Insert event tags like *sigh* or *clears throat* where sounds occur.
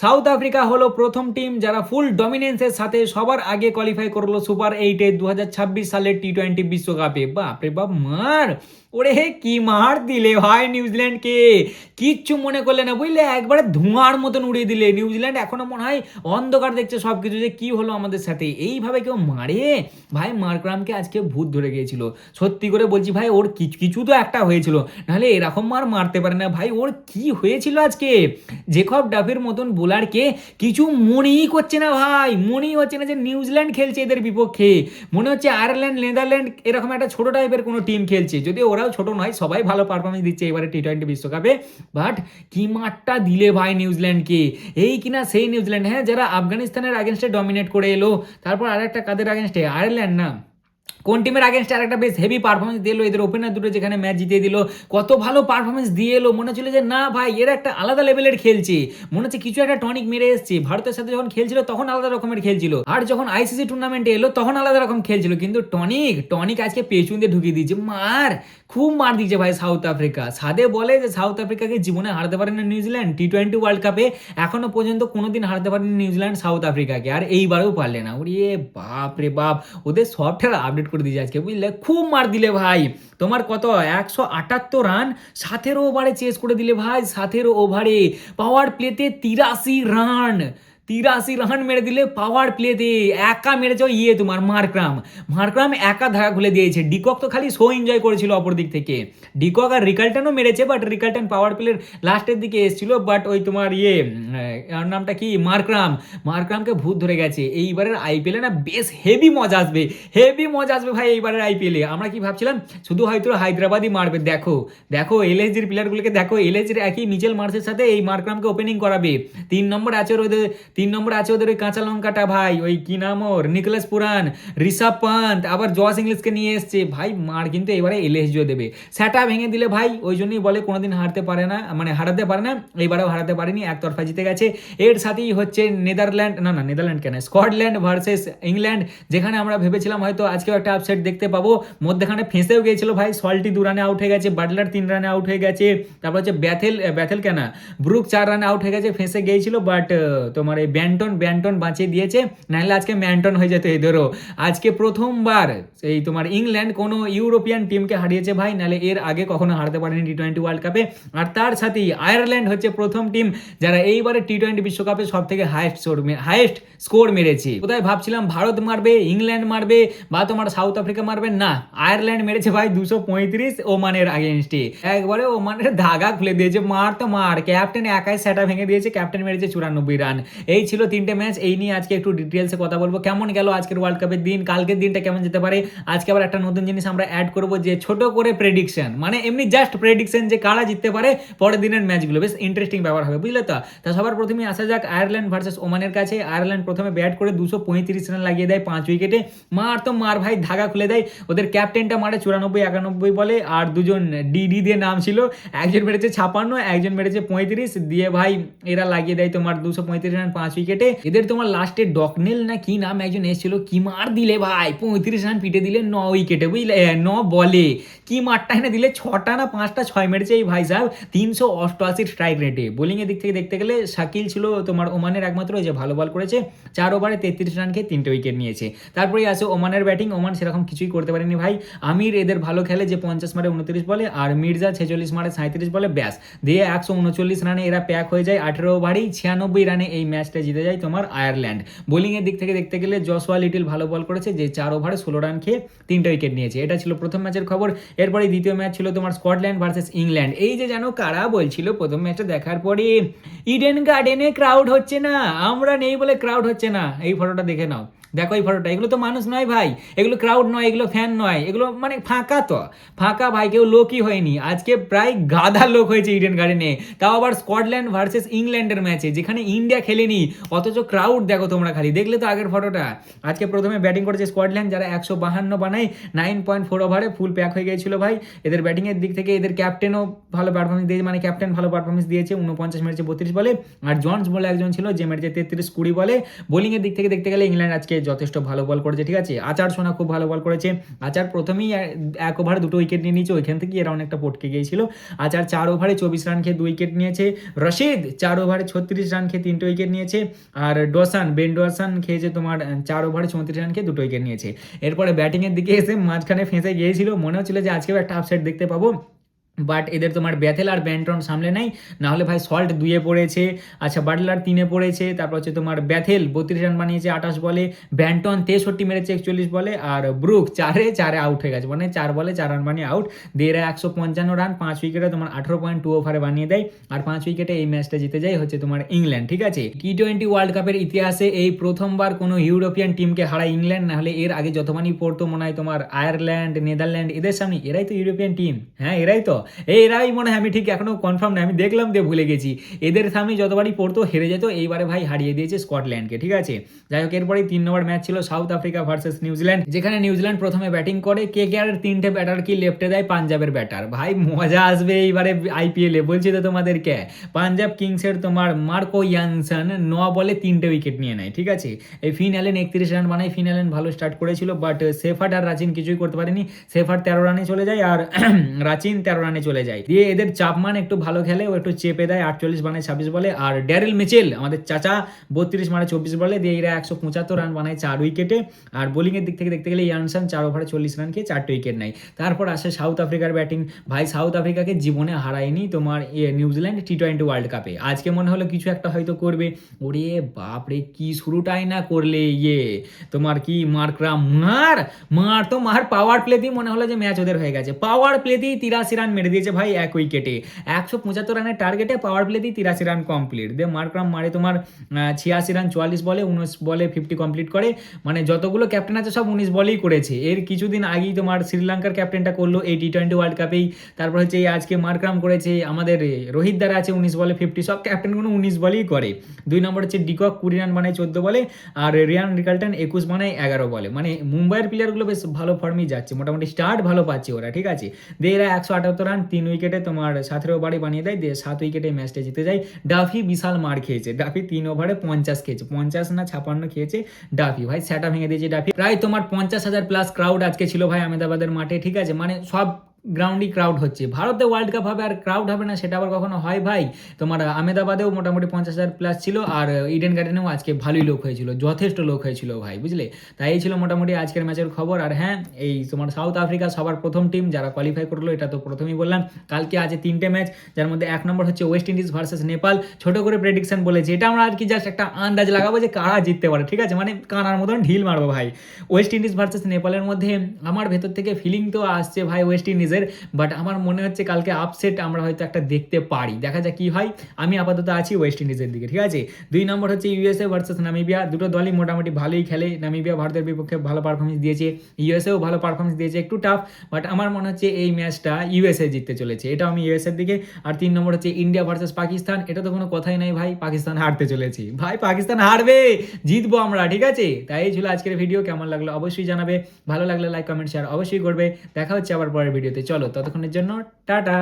South Africa হলো প্রথম team যারা ফুল ডমিনেন্সের সাথে সবার আগে কোয়ালিফাই করল সুপার এইটে দু সালের টি টোয়েন্টি বিশ্বকাপে। বাপরে বাপ, মার! ওরে হে, কি মার দিলে ভাই নিউজিল্যান্ডকে? কিচ্ছু মনে করলে না, বুঝলে? একবারে ধোঁয়ার মতন উড়িয়ে দিলে। নিউজিল্যান্ড এখনও মনে হয় অন্ধকার দেখছে সব কিছু যে কি হলো আমাদের সাথে। এইভাবে কেউ মারে? ভাই মারক্রামকে আজকে ভূত ধরে গিয়েছিল। সত্যি করে বলছি ভাই, ওর কিছু কিছু তো একটা হয়েছিল। নাহলে এরকম মার মারতে পারে না। ভাই, ওর কি হয়েছিল আজকে? জেকব ডাফের মতন বোলারকে কিছু মনেই করছে না ভাই, মনেই হচ্ছে না যে নিউজিল্যান্ড খেলছে এদের বিপক্ষে। মনে হচ্ছে আয়ারল্যান্ড, নেদারল্যান্ড এরকম একটা ছোট টাইপের কোনো টিম খেলছে। যদি ওরাও ছোট নয়, সবাই ভালো পারফরমেন্স দিচ্ছে এবারে টি টোয়েন্টি বিশ্বকাপে। বাট কি মাঠটা দিলে ভাই নিউজিল্যান্ডকে? এই কিনা সেই নিউজিল্যান্ড? হ্যাঁ যারা আফগানিস্তানের আগেনস্টে ডমিনেট করে এলো, তারপর আরেকটা কাদের আগেনস্টে আয়ারল্যান্ড না। কোন টিমের আগেনস্টে আর একটা বেশ হেভি পারফরমেন্স দিল, এদের ওপেনার দুটো যেখানে ম্যাচ জিতিয়ে দিল, কত ভালো পারফরমেন্স দিয়ে এলো, মনে হচ্ছিল যে, না ভাই, এরা একটা আলাদা লেভেলের খেলছে। মনে হচ্ছে কিছু একটা টনিক মেরে এসছে। ভারতের সাথে যখন খেলছিল, তখন আলাদা রকমের খেলছিল। আর যখন আইসিসি টুর্নামেন্টে এলো, তখন আলাদা রকম খেলছিল। কিন্তু টনিক টনিক আজকে পেছন দিয়ে ঢুকিয়ে দিয়েছে। মার, খুব মার দিচ্ছে ভাই সাউথ আফ্রিকা সাদে বলে যে সাউথ আফ্রিকাকে জীবনে হারতে পারেনি নিউজিল্যান্ড টি টোয়েন্টি ওয়ার্ল্ড কাপে এখনও পর্যন্ত কোনোদিন হারতে পারেনি নিউজিল্যান্ড সাউথ আফ্রিকাকে আর এইবারেও পারলে না। ওরে বাপ রে বাপ ওদের সফটওয়্যার আপডেট করে দিয়েছে আজকে। বুঝলে? খুব মার দিলে ভাই। তোমার কত? একশো আটাত্তর রান সাতেরো ওভারে চেস করে দিলে ভাই, সাতেরো ওভারে পাওয়ার প্লেতে তিরাশি রান তিরাশি রান মেরে দিলে পাওয়ার প্লেতে একা মেরেছে ইয়ে তোমার মারক্রাম মারক্রাম একা ধারা খুলে দিয়েছে। ডিকক তো খালি শো এনজয় করেছিল অপর দিক থেকে। ডিকক আর রিকাল্টনও মেরেছে বাট রিকাল্টন পাওয়ার প্লের লাস্টের দিকে এসেছিল বাট ওই তোমার ইয়ে নামটা কি? মারক্রাম মারক্রামকে ভূত ধরে গেছে। এইবারের আইপিএলে না বেশ হেভি মজা আসবে। হেভি মজা আসবে ভাই এইবারের আইপিএলে আমরা কি ভাবছিলাম? শুধু হয়তো হায়দ্রাবাদই মারবে। দেখো দেখো এলএসজির প্লেয়ারগুলোকে দেখো এলএসজির একই মিচেল মার্সের সাথে এই মারক্রামকে ওপেনিং করাবে। তিন নম্বর আছে ওদের তিন নম্বর আছে ওদের ওই কাঁচা লঙ্কাটা ভাই, ওই কি নাম ওর? নিকলাস পুরান, ঋষভ পান্ত, আবার জস ইংলিশকে নিয়ে এসছে। ভাই, মার কিন্তু এবারে এলএসজিও দেবে। সেটা ভেঙে দিলে ভাই, ওই জন্যই বলে কোনোদিন হারতে পারে না মানে হারাতে পারে না এইবারেও হারাতে পারেনি, একতরফা জিতে গেছে। এর সাথেই হচ্ছে নেদারল্যান্ড, না না, নেদারল্যান্ড কেন? স্কটল্যান্ড ভার্সেস ইংল্যান্ড, যেখানে আমরা ভেবেছিলাম হয়তো আজকেও একটা আপসেট দেখতে পাবো। মধ্যখানে ফেঁসেও গিয়েছিল ভাই, সল্টি দু রানে আউট হয়ে গেছে, বাটলার তিন রানে আউট হয়ে গেছে, তারপর হচ্ছে ব্যাথেল ব্যাথেল কেন? ব্রুক চার রানে আউট হয়ে গেছে, ফেঁসে গিয়েছিল বাট তোমার এই ব্যান্টন ব্যান্টন বাঁচিয়ে দিয়েছে, নাহলে আজকে ম্যান্টন হয়ে যেত এদেরও আজকে প্রথমবার এই তোমার ইংল্যান্ড কোনো ইউরোপিয়ান টিমকে হারিয়েছে ভাই, নাহলে এর আগে কখনো হারতে পারেনি টি টোয়েন্টি ওয়ার্ল্ড কাপে। আর তার সাথেই আয়ারল্যান্ড হচ্ছে প্রথম টিম যারা এইবারে টি টোয়েন্টি বিশ্বকাপে সব থেকে হাইস্ট স্কোর হাইস্ট স্কোর মেরেছে। কোথায় ভাবছিলাম, ভারত মারবে, ইংল্যান্ড মারবে, বা তোমার সাউথ আফ্রিকা মারবে? না, আয়ারল্যান্ড মেরেছে ভাই দুশো পঁয়ত্রিশ ওমানের আগেনস্টে একবারে ওমানের ধাগা খুলে দিয়েছে, মার তো মার। ক্যাপ্টেন একাই সেটা ভেঙে দিয়েছে, ক্যাপ্টেন মেরেছে চুরানব্বই রান। এই ছিল তিনটে ম্যাচ এই নিয়ে আজকে একটু ডিটেলসে কথা বলব। কেমন গেল আজকের ওয়ার্ল্ড কাপের দিন? কালকের দিনটা কেমন যেতে পারে? আজকে আবার একটা নতুন জিনিস আমরা অ্যাড করব, যে ছোট করে প্রেডিকশন মানে এমনি জাস্ট প্রেডিকশন যে কারা জিততে পারে পরের দিনের ম্যাচগুলো বেশ ইন্টারেস্টিং ব্যাপার হবে, বুঝলে তো? তা সবার প্রথমে আসা যাক আয়ারল্যান্ড ভার্সেস ওমানের কাছে। আয়ারল্যান্ড প্রথমে ব্যাট করে দুশো পঁয়ত্রিশ রান লাগিয়ে দেয় পাঁচ উইকেটে মার তো মার ভাই ধাগা খুলে দেয়। ওদের ক্যাপ্টেনটা মারে চুরানব্বই, একানব্বই বলে, আর দুজন ডিডি দিয়ে নাম ছিল। একজন মেরেছে ছাপান্ন, একজন মেরেছে পঁয়ত্রিশ। দিয়ে ভাই এরা লাগিয়ে দেয় তোমার দুশো পঁয়ত্রিশ রান পাঁচ উইকেটে এদের তোমার লাস্টে ডকনেল না কি নাম একজন এসেছিল? কি মার দিলে ভাই? পঁয়ত্রিশ রান পিটে দিলে ন উইকেটে বুঝলে? ন বলে। কি মারটা এনে দিলে? ছটা না পাঁচটা ছয় মেরেছে এই ভাই সাহেব। তিনশো অষ্টআশি স্ট্রাইক রেটে বোলিংয়ের দিক থেকে দেখতে গেলে শাকিল ছিল তোমার ওমানের একমাত্র যে ভালো বল করেছে। চার ওভারে তেত্রিশ রান খেয়ে তিনটে উইকেট নিয়েছে। তারপরে আছে ওমানের ব্যাটিং ওমান সেরকম কিছুই করতে পারেনি ভাই। আমির এদের ভালো খেলে যে পঞ্চাশ মারে উনত্রিশ বলে, আর মির্জা ছেচল্লিশ মারে সাঁত্রিশ বলে, ব্যাস। দিয়ে একশো উনচল্লিশ রানে এরা প্যাক হয়ে যায়। আঠেরো ওভারেই ছিয়ানব্বই রানে এই ম্যাচটা জিতে যায় তোমার আয়ারল্যান্ড। বোলিংয়ের দিক থেকে দেখতে গেলে জসওয়া লিটিল ভালো বল করেছে, যে চার ওভারে ষোলো রান খেয়ে তিনটে উইকেট নিয়েছে। এটা ছিল প্রথম ম্যাচের খবর। এরপরে দ্বিতীয় ম্যাচ ছিল তোমার স্কটল্যান্ড ভার্সেস ইংল্যান্ড। এই যে যেন কারা বলছিল প্রথম ম্যাচটা দেখার পরে ইডেন গার্ডেনে ক্রাউড হচ্ছে না, আমরা নেই বলে ক্রাউড হচ্ছে না। এই ফটোটা দেখে নাও। দেখো এই ফটোটা, এগুলো তো মানুষ নয় ভাই, এগুলো ক্রাউড নয়, এগুলো ফ্যান নয়, এগুলো মানে ফাঁকা তো, ফাঁকা ভাই, কেউ লোকই হয়নি, আজকে প্রায় গাদা লোক হয়েছে ইডেন গার্ডেনে তাও আবার স্কটল্যান্ড ভার্সেস ইংল্যান্ডের ম্যাচে যেখানে ইন্ডিয়া খেলেনি, অথচ ক্রাউড দেখো তোমরা খালি, দেখলে তো আগের ফটোটা, আজকে প্রথমে ব্যাটিং করেছে স্কটল্যান্ড যারা একশো বাহান্ন বানায় নাইন পয়েন্ট ফোর ওভারে ফুল প্যাক হয়ে গিয়েছিল ভাই, এদের ব্যাটিংয়ের দিক থেকে এদের ক্যাপ্টেনও ভালো পারফরমেন্স দিয়েছে মানে ক্যাপ্টেন ভালো পারফরমেন্স দিয়েছে, উনপঞ্চাশ মেরেছে বত্রিশ বলে, আর জনস বলে একজন ছিল, যে মেরেছে তেত্রিশ কুড়ি বলে বোলিংয়ের দিক থেকে দেখতে গেলে ইংল্যান্ড আজকে যথেষ্ট ভালো বল করেছে, ঠিক আছে? আচার সোনা খুব ভালো বল করেছে। আচার প্রথমেই এক ওভারে দুটো উইকেট নিয়ে নিয়েছে, ওইখান থেকে এরা অনেকটা পটকে গিয়েছিল। আচার চার ওভারে চব্বিশ রান খেয়ে দু উইকেট নিয়েছে। রশিদ চার ওভারে ছত্রিশ রান খেয়ে তিনটে উইকেট নিয়েছে। আর ডোসান, বেন ডোসান খেয়েছে তোমার চার ওভারে চৌত্রিশ রান খেয়ে দুটো উইকেট নিয়েছে। এরপরে ব্যাটিংয়ের দিকে এসে মাঝখানে ফেঁসে গিয়েছিল। মনে হচ্ছিল যে আজকেও একটা আপসেট দেখতে পাবো। বাট এদের তোমার ব্যাথেল আর ব্যান্টন সামলে নেই। না হলে ভাই সল্ট দুয়ে পড়েছে আচ্ছা বাটলার তিনে পড়েছে, তারপর হচ্ছে তোমার ব্যাথেল বত্রিশ রান বানিয়েছে আঠাশ বলে ব্যান্টন তেষট্টি মেরেছে একচল্লিশ বলে, আর ব্রুক চারে চারে আউট হয়ে গেছে। মানে চার বলে চার রান বানিয়ে আউট দেড়া একশো পঞ্চান্ন রান পাঁচ উইকেটে তোমার আঠারো পয়েন্ট টু ওভারে বানিয়ে দেয়, আর পাঁচ উইকেটে এই ম্যাচটা জিতে যায় হচ্ছে তোমার ইংল্যান্ড ঠিক আছে? টি টোয়েন্টি ওয়ার্ল্ড কাপের ইতিহাসে এই প্রথমবার কোনো ইউরোপিয়ান টিমকে হারায় ইংল্যান্ড না হলে এর আগে যতবারই পড়তো মনে হয় তোমার আয়ারল্যান্ড নেদারল্যান্ড এদের সামনে এরাই তো ইউরোপিয়ান টিম হ্যাঁ এরাই তো। এরাই মনে হয় আমি ঠিক এখনও কনফার্ম না আমি দেখলাম দিয়ে ভুলে গেছি। এদের সামনে যতবারই পড়তো, হেরে যেত, এইবারে ভাই হারিয়ে দিয়েছে স্কটল্যান্ডকে, ঠিক আছে? যাই হোক, এরপরেই তিন নম্বর ম্যাচ ছিল সাউথ আফ্রিকা ভার্সেস নিউজিল্যান্ড যেখানে নিউজিল্যান্ড প্রথমে ব্যাটিং করে, কে কে আর তিনটে ব্যাটার কি লেফটে দেয়? পাঞ্জাবের ব্যাটার ভাই, মজা আসবে এইবারে আইপিএলে বলছি তো তোমাদেরকে। পাঞ্জাব কিংসের তোমার মার্কো ইয়ানসন ন বলে তিনটে উইকেট নিয়ে নেয়, ঠিক আছে? এই ফিন অ্যালেন একত্রিশ রান বানায়, ফিন অ্যালেন ভালো স্টার্ট করেছিল বাট সেফার্ট আর রাচিন কিছুই করতে পারেনি। সেফার্ট তেরো রানে চলে যায়, আর *clears throat* রাচিন তেরো রানে চলে যায়। দিয়ে এদের চাপমান একটু ভালো খেলে, ও একটু চেপে দেয়, আটচল্লিশ বানায় ছাব্বিশ বলে। আর ড্যারেল মিচেল, আমাদের চাচা, বত্রিশ মানে চব্বিশ বলে, দিয়ে এরা একশো পঁচাত্তর রান বানায় চার উইকেটে। আর বোলিংয়ের দিক থেকে দেখতে গেলে ইয়ানসান চার ওভারে চল্লিশ রান খেয়ে চারটে উইকেট নেয়। তারপর আসে সাউথ আফ্রিকার ব্যাটিং ভাই, সাউথ আফ্রিকাকে জীবনে হারায়নি তোমার নিউজিল্যান্ড টি টোয়েন্টি ওয়ার্ল্ড কাপে আজকে মনে হলো কিছু একটা হয়তো করবে। ওরে বাপরে, কি শুরুটাই না করলে ইয়ে। তোমার কি মারক্রাম মার মার তো মার পাওয়ার প্লে প্লেতেই মনে হলো যে ম্যাচ ওদের হয়ে গেছে। পাওয়ার প্লেতেই তিরাশি রান মেরে দিয়েছে ভাই এক উইকেটে। একশো পঁচাত্তর রানের টার্গেটে পাওয়ার প্লেতেই তিরাশি রান কমপ্লিট দিয়ে মারক্রাম মারে তোমার ছিয়াশি রান চুয়াল্লিশ বলে, উনিশ বলে ফিফটি কমপ্লিট করে। মানে যতগুলো ক্যাপ্টেন আছে সব উনিশ বলেই করেছে। এর কিছুদিন আগেই তোমার শ্রীলঙ্কার ক্যাপ্টেনটা করল এই টি টোয়েন্টি ওয়ার্ল্ড কাপেই তারপর হচ্ছে আজকে মারক্রাম করেছে, আমাদের রোহিত দ্বারা আছে উনিশ বলে ফিফটি সব ক্যাপ্টেনগুলো উনিশ বলেই করে। দুই নম্বর হচ্ছে ডিকক, কুড়ি রান বানায় চোদ্দ বলে। আর রিয়ান রিকাল্টন একুশ বানায় এগারো বলে। মানে মুম্বাইয়ের প্লেয়ারগুলো বেশ ভালো ফর্মেই যাচ্ছে। মোটামুটি স্টার্ট ভালো পাচ্ছে ওরা, ঠিক আছে? দিয়ে এরা একশো আটাত্তর রান তিন উইকেটে তোমার সাথের ওভারে বানিয়ে দেয়, দিয়ে সাত উইকেটে ম্যাচটা জিতে যায়। ডাফি বিশাল মার খেয়েছে। ডাফি তিন ওভারে পঞ্চাশ খেয়েছে। পঞ্চাশ না ছাপান্ন খেয়েছে ডাফি। ভাই, সেটা ভেঙে দিয়েছে ডাফি। প্রায় তোমার পঞ্চাশ হাজার প্লাস ক্রাউড আজকে ছিল ভাই আহমেদাবাদের মাঠে, ঠিক আছে? মানে সব গ্রাউন্ডই ক্রাউড হচ্ছে। ভারতে ওয়ার্ল্ড কাপ হবে আর ক্রাউড হবে না, সেটা আবার কখনো হয় ভাই? তোমার আহমেদাবাদেও মোটামুটি পঞ্চাশ হাজার প্লাস ছিল আর ইডেন গার্ডেনেও আজকে ভালোই লোক হয়েছিল, যথেষ্ট লোক হয়েছিল ভাই, বুঝলে? তাই এই ছিল মোটামুটি আজকের ম্যাচের খবর আর হ্যাঁ এই তোমার সাউথ আফ্রিকা সবার প্রথম টিম যারা কোয়ালিফাই করল, এটা তো প্রথমেই বললাম। কালকে আছে তিনটে ম্যাচ যার মধ্যে এক নম্বর হচ্ছে ওয়েস্ট ইন্ডিজ ভার্সেস নেপাল ছোট করে প্রেডিকশন বলেছে এটা আমরা আর কি জাস্ট একটা আন্দাজ লাগাবো যে কারা জিততে পারে, ঠিক আছে? মানে কানার মতন ঢিল মারবো ভাই। ওয়েস্ট ইন্ডিজ ভার্সেস নেপালের মধ্যে আমার ভেতর থেকে ফিলিং তো আসছে ভাই ওয়েস্ট ইন্ডিজের বাট আমার মনে হচ্ছে কালকে আপসেট আমরা হয়তো একটা দেখতে পারি। দেখা যাক কি হয়। আমি আপাতত আছি ওয়েস্ট ইন্ডিজের দিকে, ঠিক আছে? দুই নম্বর হচ্ছে ইউএসএ ভার্সেস নামিবিয়া দুটো দলই মোটামুটি ভালোই খেলে। নামিবিয়া ভারতের বিপক্ষে ভালো পারফরমেন্স দিয়েছে। ইউএসএও ভালো পারফরমেন্স দিয়েছে। একটু টাফ বাট আমার মনে হচ্ছে এই ম্যাচটা ইউএসএ জিততে চলেছে। এটা আমি ইউএসএর দিকে। আর তিন নম্বর হচ্ছে ইন্ডিয়া ভার্সেস পাকিস্তান এটা তো কোনো কথাই নাই ভাই। পাকিস্তান হারতে চলেছে। ভাই পাকিস্তান হারবে! জিতবো আমরা, ঠিক আছে? তাই এই ছিল আজকের ভিডিও কেমন লাগল অবশ্যই জানাবে। ভালো লাগলে লাইক কমেন্ট শেয়ার অবশ্যই করবে। দেখা হচ্ছে আবার পরের ভিডিওতে চলো ততক্ষণের জন্য টাটা।